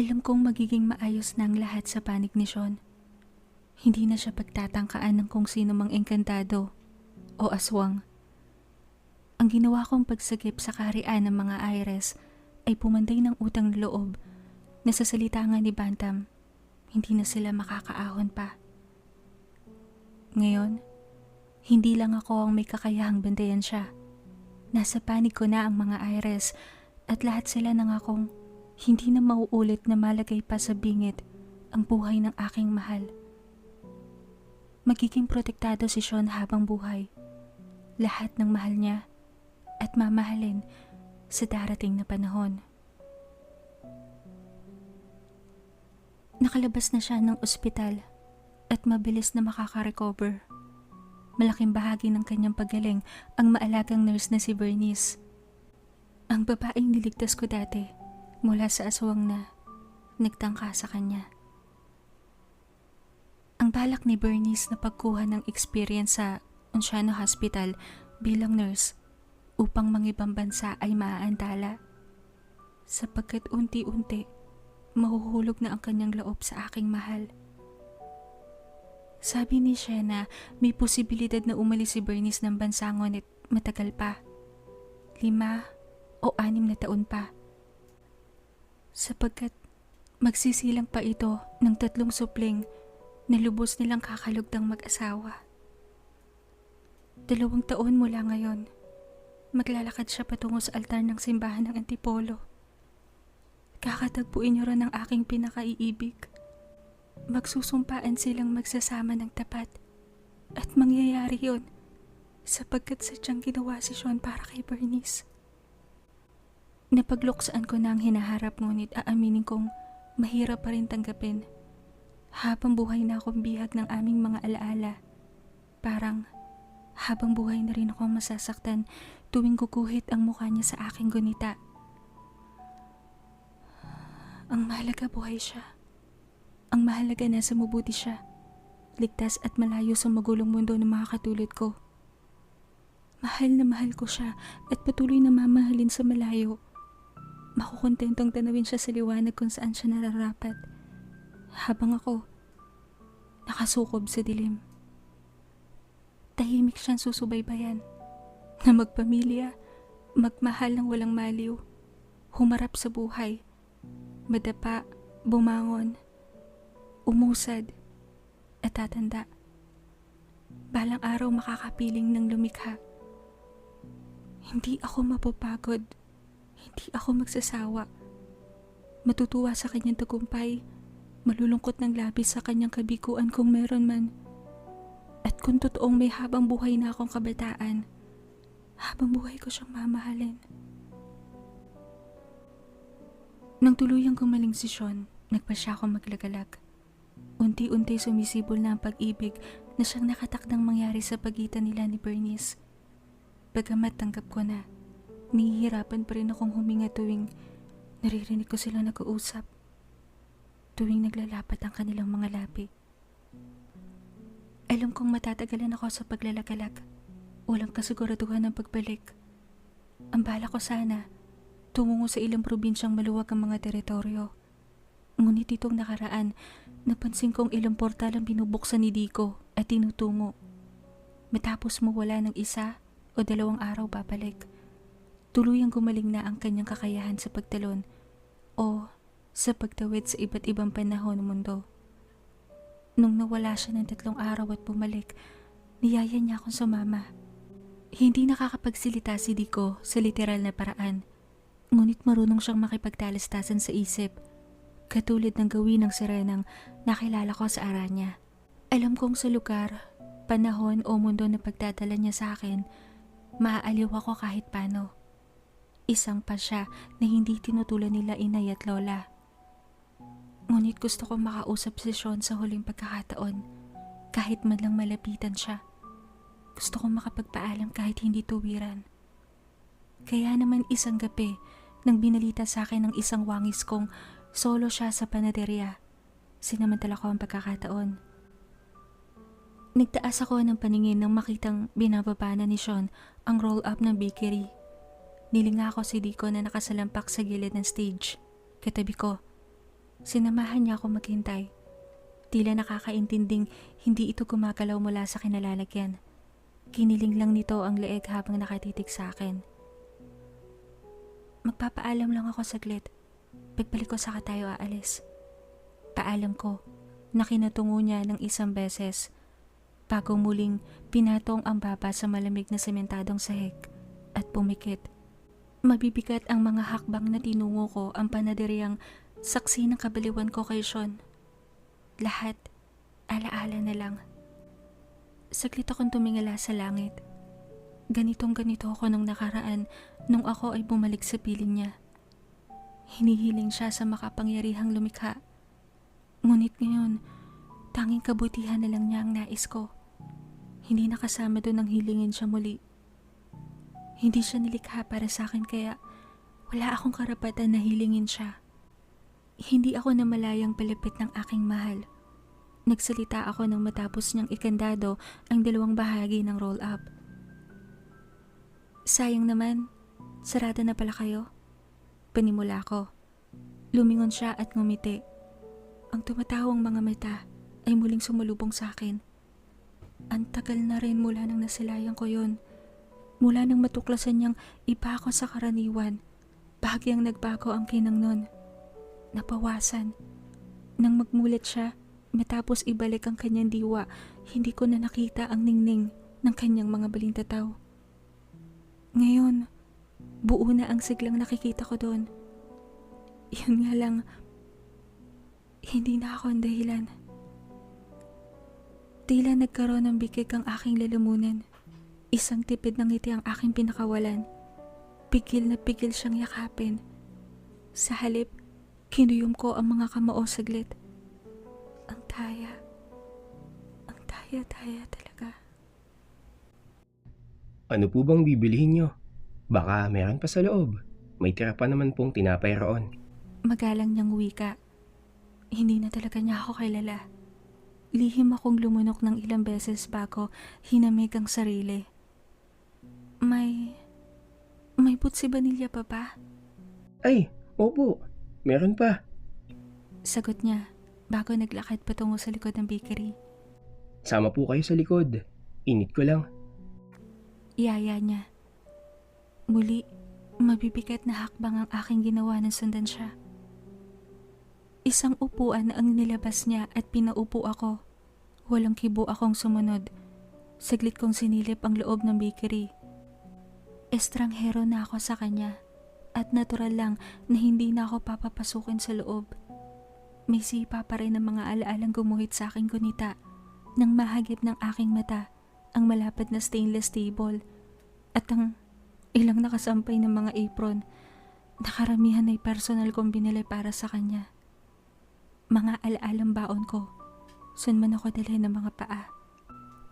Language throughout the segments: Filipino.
Alam kong magiging maayos na ang lahat sa panig ni Sean. Hindi na siya pagtatangkaan ng kung sino mang engkantado o aswang. Ang ginawa kong pagsagip sa kaharian ng mga Aires ay pumanday ng utang loob na sa salita nga ni Bantam, hindi na sila makakaahon pa. Ngayon, hindi lang ako ang may kakayahang bantayan siya. Nasa panig ko na ang mga Aires at lahat sila nangakong hindi na mauulit na malagay pa sa bingit ang buhay ng aking mahal. Magiging protektado si Sean habang buhay. Lahat ng mahal niya at mamahalin sa darating na panahon. Nakalabas na siya ng ospital at mabilis na makaka-recover. Malaking bahagi ng kanyang paggaling ang maalagang nurse na si Bernice. Ang babaeng niligtas ko dati mula sa aswang na nagtangka sa kanya. Ang balak ni Bernice na pagkuha ng experience sa Onciano Hospital bilang nurse upang mangibang bansa ay maaantala sapagkat unti-unti mahuhulog na ang kanyang loob sa aking mahal. Sabi ni Shena, may posibilidad na umalis si Bernice ng bansa ngunit matagal pa. Lima o anim na taon pa. Sapagkat magsisilang pa ito ng tatlong supling na lubos nilang kakalugdang mag-asawa. Dalawang taon mula ngayon, maglalakad siya patungo sa altar ng simbahan ng Antipolo. Kakatagpuin niyo rin ang aking pinakaiibig. Magsusumpaan silang magsasama ng tapat. At mangyayari yon sapagkat sadyang ginawa si Sean para kay Bernice. Napagluksaan ko na ang hinaharap ngunit aaminin kong mahirap pa rin tanggapin. Habang buhay na akong bihag ng aming mga alaala. Parang habang buhay na rin akong masasaktan tuwing kukuhit ang mukha niya sa aking gunita. Ang mahalaga buhay siya. Ang mahalaga na sa mabuti siya. Ligtas at malayo sa magulong mundo ng mga katulad ko. Mahal na mahal ko siya at patuloy na mamahalin sa malayo. Makukontentong tanawin siya sa liwanag kung saan siya nararapat. Habang ako, nakasukob sa dilim. Tahimik siyang susubaybayan na magpamilya, magmahal ng walang maliw, humarap sa buhay, madapa, bumangon, umusad, at tatanda. Balang araw makakapiling ng lumikha. Hindi ako mapapagod. Hindi ako magsasawa. Matutuwa sa kanyang tagumpay. Malulungkot ng labis sa kanyang kabiguan kung meron man. At kung totoong may habang buhay na akong kabataan, habang buhay ko siyang mamahalin. Nang tuluyang gumaling si Sean, nagpa siya akong maglagalag. Unti-unti sumisibol na ang pag-ibig na siyang nakatakdang mangyari sa pagitan nila ni Bernice. Bagamat tanggap ko na, nahihirapan pa rin akong huminga tuwing naririnig ko sila nag-uusap. Tuwing naglalapat ang kanilang mga labi. Alam kong matatagalan ako sa paglalagalag. Walang kasiguraduhan ng pagbalik. Ang bala ko sana, tumungo sa ilang probinsyang maluwag ang mga teritoryo. Ngunit itong nakaraan, napansin kong ilang portal ang binubuksan ni Dico at tinutungo. Matapos mawala ng isa o dalawang araw babalik, tuluyang gumaling na ang kanyang kakayahan sa pagtalon o sa pagtawid sa iba't ibang panahon ng mundo. Nung nawala siya ng tatlong araw at bumalik, niyaya niya akong sumama. Hindi nakakapagsilita si Dico sa literal na paraan, ngunit marunong siyang makipagtalastasan sa isip, katulad ng gawin ng sirenang nakilala ko sa Aranya. Alam kong sa lugar, panahon o mundo na pagdadala niya sa akin, maaaliw ako kahit paano. Isang pa siya na hindi tinutulan nila inay at lola. Ngunit gusto kong makausap si Sean sa huling pagkakataon, kahit man lang malapitan siya. Gusto kong makapagpaalam kahit hindi tuwiran. Kaya naman isang gabi, nang binalita sa akin ng isang wangis kong solo siya sa panaderya, sinamantala ko ang pagkakataon. Nagtaas ako ng paningin nang makitang binababa na ni Sean ang roll-up ng bakery. Nilinga ako si Dico na nakasalampak sa gilid ng stage. Katabi ko, Sinamahan niya ako maghintay. Tila nakakaintinding hindi ito gumagalaw mula sa kinalalagyan. Kiniling lang nito ang leeg habang nakatitig sa akin. Magpapaalam lang ako saglit. Pagbalik ko saka tayo aalis. Paalam ko na kinatungo niya ng isang beses bago muling pinatong ang baba sa malamig na sementadong sahig at pumikit. Mabibigat ang mga hakbang na tinungo ko ang panaderyang saksi ng kabaliwan ko kay Sean. Lahat, alaala na lang. Saglit akong tumingala sa langit. Ganitong ganito ako nung nakaraan nung ako ay bumalik sa piling niya. Hinihiling siya sa makapangyarihang lumikha. Ngunit ngayon, tanging kabutihan na lang niya ang nais ko. Hindi nakasama doon ang hilingin siya muli. Hindi siya nilikha para sa akin kaya wala akong karapatan na hilingin siya. Hindi ako namalayang palapit ng aking mahal. Nagsalita ako nang matapos niyang ikandado ang dalawang bahagi ng roll-up. Sayang naman, sarado na pala kayo. Panimula ko. Lumingon siya at ngumiti. Ang tumatawang mga mata ay muling sumulubong sa akin. Ang tagal na rin mula nang nasilayan ko yon. Mula nang matuklasan niyang iba ako sa karaniwan, bahagyang nagbago ang kinang nun. Napawasan. Nang magmulat siya, matapos ibalik ang kanyang diwa, hindi ko na nakita ang ningning ng kanyang mga balintataw. Ngayon, buo na ang siglang nakikita ko doon. Yun nga lang, hindi na ako ang dahilan. Tila nagkaroon ng bigig ang aking lalamunan. Isang tipid ng ngiti ang aking pinakawalan. Pigil na pigil siyang yakapin. Sa halip, kinuyom ko ang mga kamao saglit. Ang taya. Ang taya-taya talaga. Ano po bang bibilihin nyo? Baka meron pa sa loob. May tira pa naman pong tinapay roon. Magalang niyang wika. Hindi na talaga niya ako kilala. Lihim akong lumunok ng ilang beses bago hinamig ang sarili. May... May butsi vanilya pa ba? Ay, opo. Meron pa. Sagot niya bago naglakad patungo sa likod ng bakery. Sama po kayo sa likod. Init ko lang. Iyaya niya. Muli, mabibigat na hakbang ang aking ginawa ng sundan siya. Isang upuan ang nilabas niya at pinaupo ako. Walang kibo akong sumunod. Saglit kong sinilip ang loob ng bakery. Estranghero na ako sa kanya at natural lang na hindi na ako papapasukin sa loob. May sipa pa rin ang mga alaalang gumuhit sa aking gunita nang mahagip ng aking mata ang malapad na stainless table at ang ilang nakasampay ng mga apron na karamihan ay personal kong binili para sa kanya. Mga alaalang baon ko, saan man ako dalhin ng mga paa.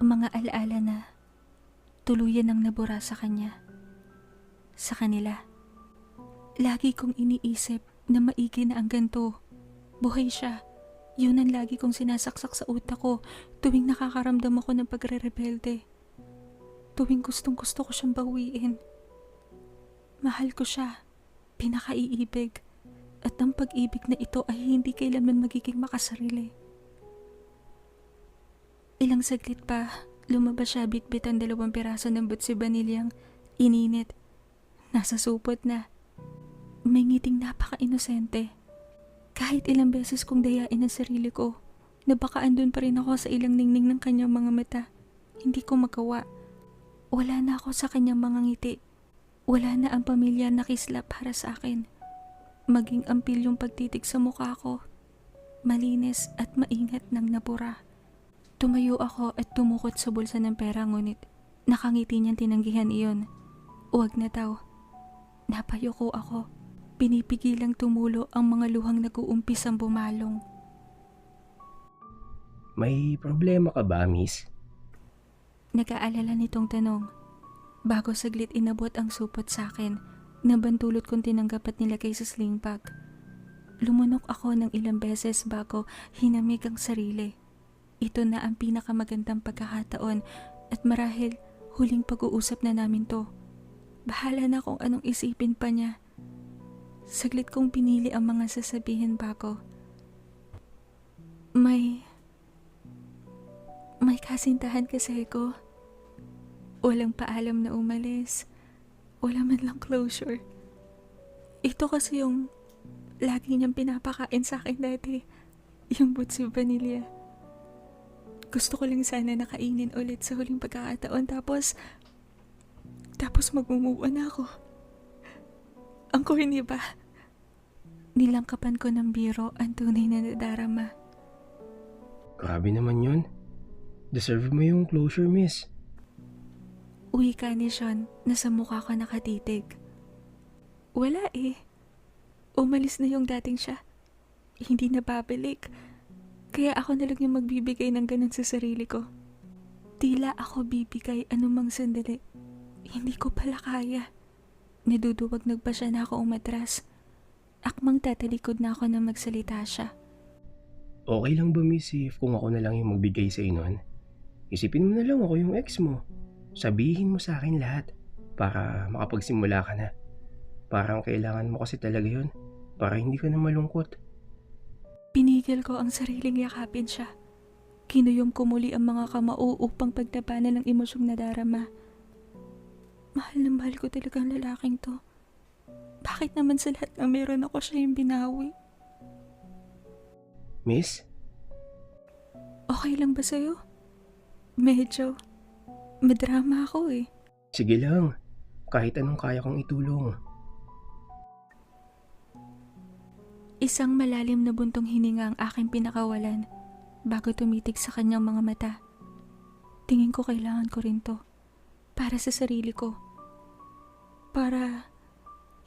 Mga alaala na tuluyan ang nabura sa kanya. Sa kanila. Lagi kong iniisip na maigi na ang ganto. Buhay siya. Yun ang lagi kong sinasaksak sa utak ko tuwing nakakaramdam ako ng pagre-rebelde. Tuwing gustong gusto ko siyang bawiin. Mahal ko siya. Pinakaiibig. At ang pag-ibig na ito ay hindi kailanman magiging makasarili. Ilang saglit pa, lumabas siya bitbit ang dalawang piraso ng butsi banilyang ininit. Nasa supot na. May ngiting napaka-inosente. Kahit ilang beses kong dayain ang sarili ko, na baka andun pa rin ako sa ilang ningning ng kanyang mga mata. Hindi ko magawa. Wala na ako sa kanyang mga ngiti. Wala na ang pamilya na kisla para sa akin. Maging ampil yung pagtitig sa mukha ko. Malinis at maingat ng napura. Tumayo ako at tumukot sa bulsa ng pera ngunit nakangiti niyang tinanggihan iyon. Huwag na daw. Napayoko ako. Pinipigilang tumulo ang mga luhang nag-uumpisang bumalong. May problema ka ba, miss? Nag-aalala nitong tanong. Bago saglit inabot ang supot sa akin, nabantulot kong tinanggap at nilagay sa sling bag. Lumunok ako ng ilang beses bago hinamig ang sarili. Ito na ang pinakamagandang pagkakataon at marahil huling pag-uusap na namin to. Bahala na kung anong isipin pa niya. Saglit kong pinili ang mga sasabihin bago May... May kasintahan kasi ko. Walang paalam na umalis. Wala man lang closure. Ito kasi yung lagi niyang pinapakain sa akin dati. Yung butsi vanilla. Gusto ko lang sana nakainin ulit sa huling pagkakataon tapos... Tapos magmumuwa na ako. Ang corny ba? Nilangkapan ko ng biro ang tunay na nadarama. Grabe naman yun. Deserve mo yung closure, miss. Uwi ka ni Sean na sa mukha ko nakatitig. Wala eh. Umalis na yung dating siya. Hindi na babalik. Kaya ako na lang yung magbibigay ng ganun sa sarili ko. Tila ako bibigay anumang sandali. Hindi ko pala kaya. Naduduwag nagpa siya na ako umatras. Akmang tatalikod na ako na magsalita siya. Okay lang ba, miss, if kung ako na lang yung magbigay sa nun? Isipin mo na lang ako yung ex mo. Sabihin mo sa akin lahat para makapagsimula ka na. Parang kailangan mo kasi talaga yun para hindi ka na malungkot. Pinigil ko ang sariling yakapin siya. Kinuyom ko muli ang mga kamao upang pagtabanan ng emosyong nadarama. Mahal na mahal ko talaga ang lalaking to. Bakit naman sa lahat ng meron ako siya yung binawi? Miss, Okay lang ba sa'yo? Medyo, madrama ako eh. sige lang. Kahit anong kaya kong itulong. Isang malalim na buntong hininga ang aking pinakawalan bago tumitig sa kanyang mga mata. Tingin ko kailangan ko rin to. Para sa sarili ko. Para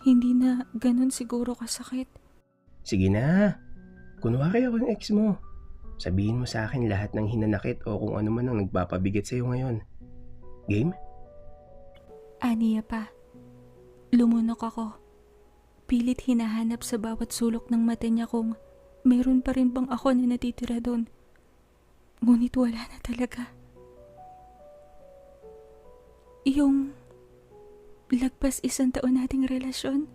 hindi na ganun siguro kasakit. Sige na. Kunwari ako yung ex mo. Sabihin mo sa akin lahat ng hinanakit o kung ano man ang nagpapabigat sa'yo ngayon. Game? Aniya pa. Lumunok ako. Pilit hinahanap sa bawat sulok ng mata niya kung meron pa rin bang ako na natitira doon. Ngunit wala na talaga. Yung lagpas isang taon nating relasyon.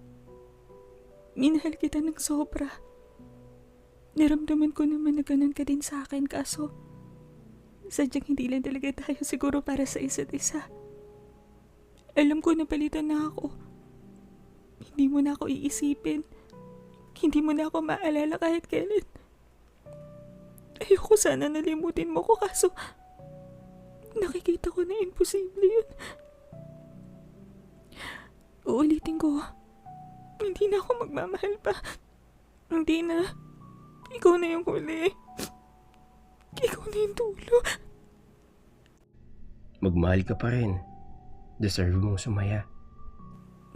Minahal kita ng sobra. Naramdaman ko naman na ganun ka din sa akin kaso sadyang hindi lang talaga tayo siguro para sa isa't isa. Alam ko na palitan na ako. Hindi mo na ako iisipin. Hindi mo na ako maalala kahit kailan. Ayoko sana nalimutin mo ko kaso nakikita ko na imposible yun. Uulitin ko. Hindi na ako magmamahal pa. Hindi na. Ikaw na yung huli. Ikaw na yung dulo. Magmahal ka pa rin. Deserve mong sumaya.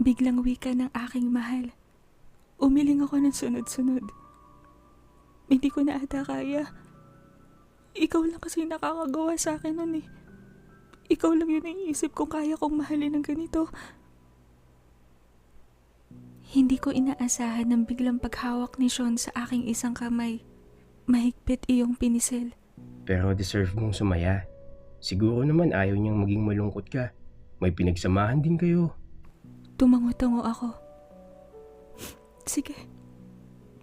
Biglang wika ng aking mahal. Umiling ako ng sunod-sunod. Hindi ko na ata kaya. Ikaw lang kasi nakakagawa sa akin nun eh. Ikaw lang yun ang iisip kong kaya kong mahalin ng ganito. Hindi ko inaasahan ng biglang paghawak ni Sean sa aking isang kamay. Mahigpit iyong pinisil. Pero deserve mong sumaya. Siguro naman ayaw niyang maging malungkot ka. May pinagsamahan din kayo. Tumango-tango ako. Sige,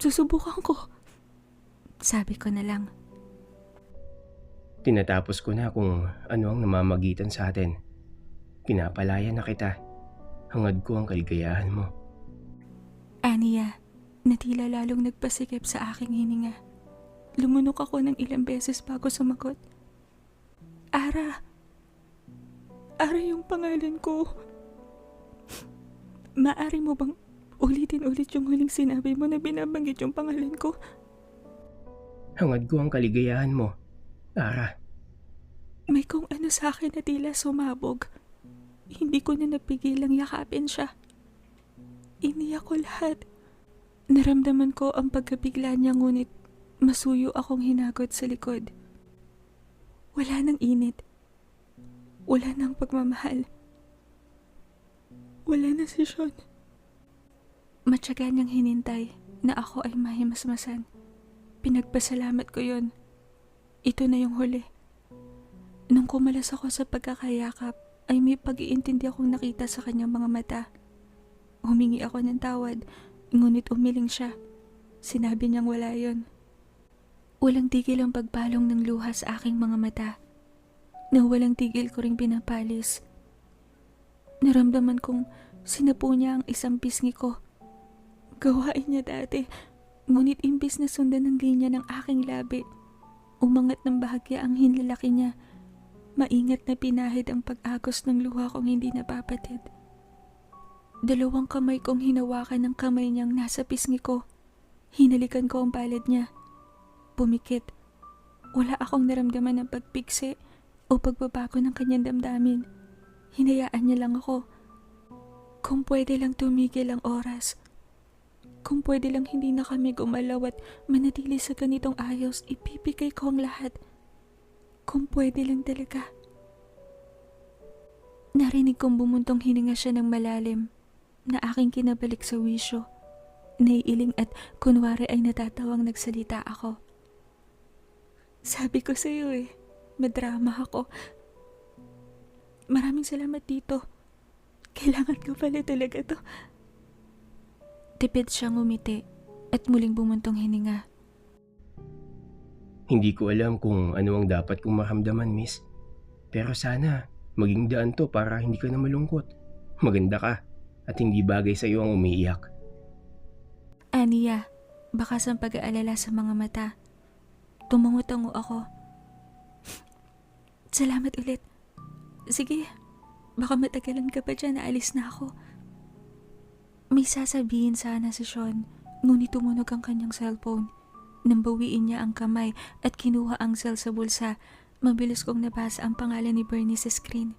susubukan ko. Sabi ko na lang. Tinatapos ko na kung ano ang namamagitan sa atin. Pinapalaya na kita. Hangad ko ang kaligayahan mo. Aniya, na tila lalong nagpasikip sa aking hininga. Lumunok ako ng ilang beses bago sumagot. Ara. Ara yung pangalan ko. Maari mo bang ulitin ulit yung huling sinabi mo na binabanggit yung pangalan ko? Hangad ko ang kaligayahan mo. Ara, May kung ano sa akin na tila sumabog. Hindi ko na napigilang yakapin siya. Iniyak ko lahat. Naramdaman ko ang pagkabigla niya ngunit masuyo akong hinagot sa likod. Wala nang init. Wala nang pagmamahal. Wala na si Sean. Matyaga niyang hinintay na ako ay mahimasmasan. Pinagpasalamat ko yon. Ito na yung huli. Nung kumalas ako sa pagkakayakap, ay may pag-iintindi akong nakita sa kanyang mga mata. Humingi ako ng tawad, ngunit umiling siya. Sinabi niyang wala yon. Walang tigil ang pagbalong ng luha sa aking mga mata. Na walang tigil ko ring pinapalis. Naramdaman kong sinapo niya ang isang pisngi ko. Gawain niya dati, ngunit imbis na sundan ng linya ng aking labi, umangat ng bahagya ang hinlalaki niya. Maingat na pinahid ang pag-agos ng luha kong hindi napapatid. Dalawang kamay kong hinawakan ng kamay niyang nasa pisngi ko. Hinalikan ko ang palad niya. Pumikit. Wala akong naramdaman ng pagpiksi o pagbabago ng kanyang damdamin. Hinayaan niya lang ako. Kung pwede lang tumigil ang oras. Kung pwede lang hindi na kami gumalaw at manatili sa ganitong ayos, ipipigay ko ang lahat. Kung pwede lang talaga. Narinig kong bumuntong hininga siya ng malalim na aking kinabalik sa wisyo. Naiiling at kunwari ay natatawang nagsalita ako. Sabi ko sa iyo eh, madrama ako. Maraming salamat dito. Kailangan ko pala talaga to. Tipid siyang umiti at muling bumuntong hininga. Hindi ko alam kung ano ang dapat kong maramdaman, miss. Pero sana, maging daan to para hindi ka na malungkot. Maganda ka at hindi bagay sa iyo ang umiiyak. Aniya, baka sa pag-aalala sa mga mata. Tumungo-tungo ako. Salamat ulit. Sige, baka matagalan ka pa dyan, aalis na ako. May sasabihin sana si Sean, ngunit tumunog ang kanyang cellphone. Nang bawiin niya ang kamay at kinuha ang cell sa bulsa, mabilis kong nabasa ang pangalan ni Bernie sa screen.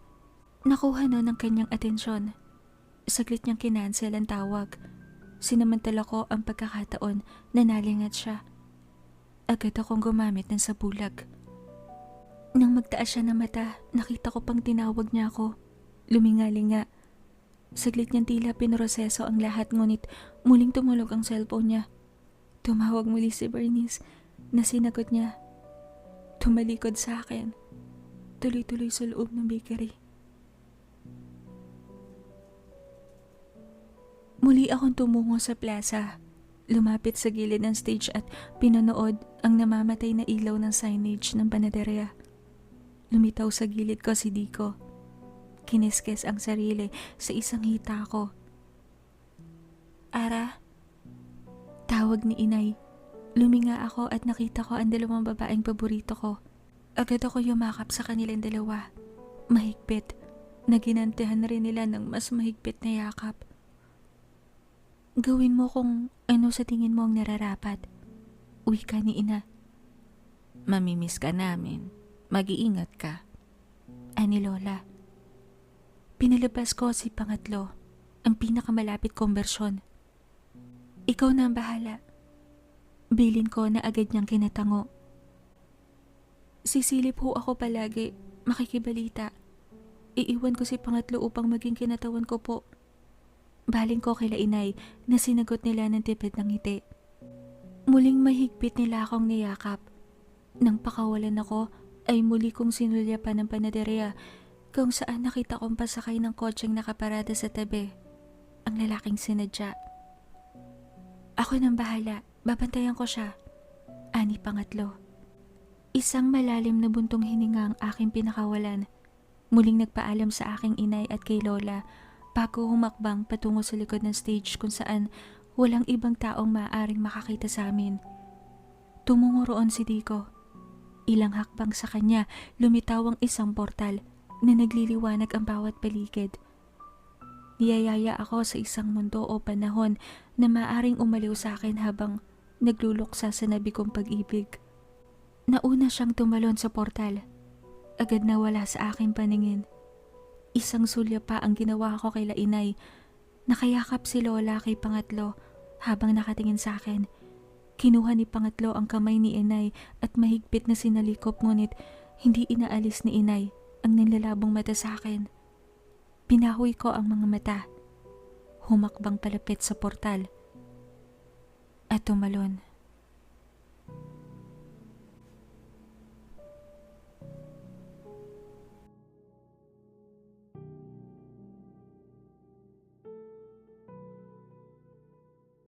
Nakuha nun ang kanyang atensyon. Saglit niyang kinansel ang tawag. Sinamantala ko ang pagkakataon na nalingat siya. Agad akong gumamit ng sabulag. Nang magtaas siya ng mata, nakita ko pang tinawag niya ako. Lumingalinga. Saglit niyang tila pinroseso ang lahat ngunit muling tumulog ang cellphone niya. Tumawag muli si Bernice na sinagot niya. Tumalikod sa akin. Tuloy-tuloy sa loob ng bakery. Muli akong tumungo sa plaza. Lumapit sa gilid ng stage at pinanood ang namamatay na ilaw ng signage ng panaderia. Lumitaw sa gilid ko si Dico. Kiniskes ang sarili sa isang hita ko. Ara? Tawag ni inay. Luminga ako at nakita ko ang dalawang babaeng paborito ko. Agad ako yumakap sa kanilang dalawa. Mahigpit. Naginantihan rin nila ng mas mahigpit na yakap. Gawin mo kung ano sa tingin mo ang nararapat. Uwi ka ni ina. Mamimiss ka namin. Mag-iingat ka. Ani Lola. Pinalabas ko si pangatlo, ang pinakamalapit kong bersyon. Ikaw na ang bahala. Bilin ko na agad niyang kinatango. Sisilip ho ako palagi, makikibalita. Iiwan ko si pangatlo upang maging kinatawan ko po. Baling ko kila inay na sinagot nila ng tipid ng ngiti. Muling mahigpit nila akong niyakap. Nang pakawalan ako, ay muli kong sinulyapan ng panaderia kung saan nakita kong pasakay ng kotseng nakaparada sa tabi. Ang lalaking sinadya. Ako nang bahala, babantayan ko siya. Ani pangatlo. Isang malalim na buntong hininga ang aking pinakawalan. Muling nagpaalam sa aking inay at kay Lola bago humakbang patungo sa likod ng stage kung saan walang ibang taong maaaring makakita sa amin. Tumungo roon si Dico. Ilang hakbang sa kanya, lumitaw ang isang portal na nagliliwanag ang bawat paligid. Niyayaya ako sa isang mundo o panahon na maaring umaliw sa akin habang nagluluksa sa nabi kong pag-ibig. Nauna siyang tumalon sa portal. Agad nawala sa aking paningin. Isang sulya pa ang ginawa ko kay Lainay. Nakayakap si Lola kay Pangatlo habang nakatingin sa akin. Kinuha ni Pangatlo ang kamay ni Inay at mahigpit na sinalikop ngunit hindi inaalis ni Inay ang nilalabong mata sa akin. Pinahoy ko ang mga mata. Humakbang palapit sa portal. At tumalon.